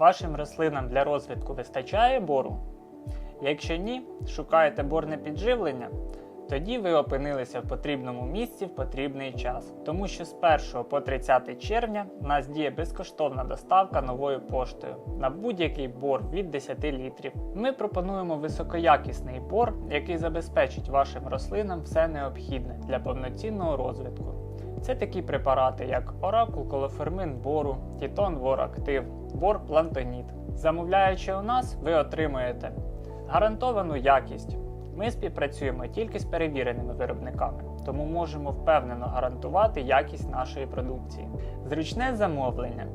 Вашим рослинам для розвитку вистачає бору? Якщо ні, шукаєте борне підживлення, тоді ви опинилися в потрібному місці в потрібний час, тому що з 1 по 30 червня у нас діє безкоштовна доставка новою поштою на будь-який бор від 10 літрів. Ми пропонуємо високоякісний бор, який забезпечить вашим рослинам все необхідне для повноцінного розвитку. Це такі препарати, як Оракул Колофермин бору, Тітон Вор Актив, Бор Плантоніт. Замовляючи у нас, ви отримуєте гарантовану якість. Ми співпрацюємо тільки з перевіреними виробниками, тому можемо впевнено гарантувати якість нашої продукції. Зручне замовлення.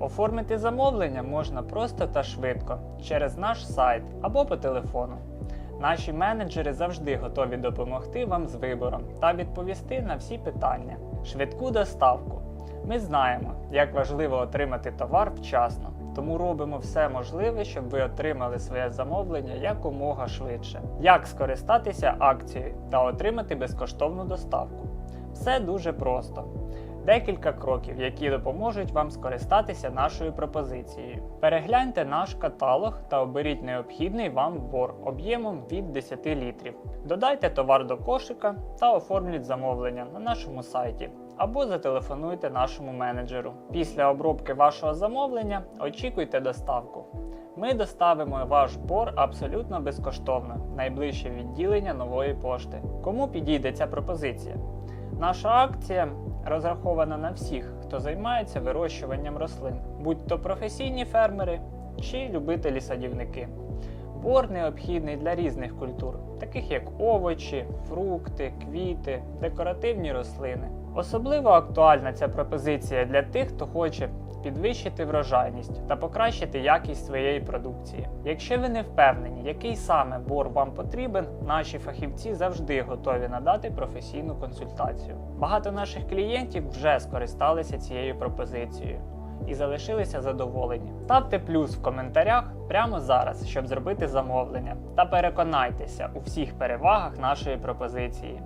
Оформити замовлення можна просто та швидко через наш сайт або по телефону. Наші менеджери завжди готові допомогти вам з вибором та відповісти на всі питання. Швидку доставку. Ми знаємо, як важливо отримати товар вчасно, тому робимо все можливе, щоб ви отримали своє замовлення якомога швидше. Як скористатися акцією та отримати безкоштовну доставку? Все дуже просто. Декілька кроків, які допоможуть вам скористатися нашою пропозицією. Перегляньте наш каталог та оберіть необхідний вам бор об'ємом від 10 літрів. Додайте товар до кошика та оформліть замовлення на нашому сайті або зателефонуйте нашому менеджеру. Після обробки вашого замовлення очікуйте доставку. Ми доставимо ваш бор абсолютно безкоштовно найближче відділення нової пошти. Кому підійде ця пропозиція? Наша акція розрахована на всіх, хто займається вирощуванням рослин, будь то професійні фермери чи любителі садівники. Бор необхідний для різних культур, таких як овочі, фрукти, квіти, декоративні рослини. Особливо актуальна ця пропозиція для тих, хто хоче підвищити врожайність та покращити якість своєї продукції. Якщо ви не впевнені, який саме бор вам потрібен, наші фахівці завжди готові надати професійну консультацію. Багато наших клієнтів вже скористалися цією пропозицією і залишилися задоволені. Ставте плюс в коментарях прямо зараз, щоб зробити замовлення, та переконайтеся у всіх перевагах нашої пропозиції.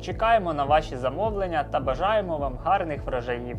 Чекаємо на ваші замовлення та бажаємо вам гарних врожаїв!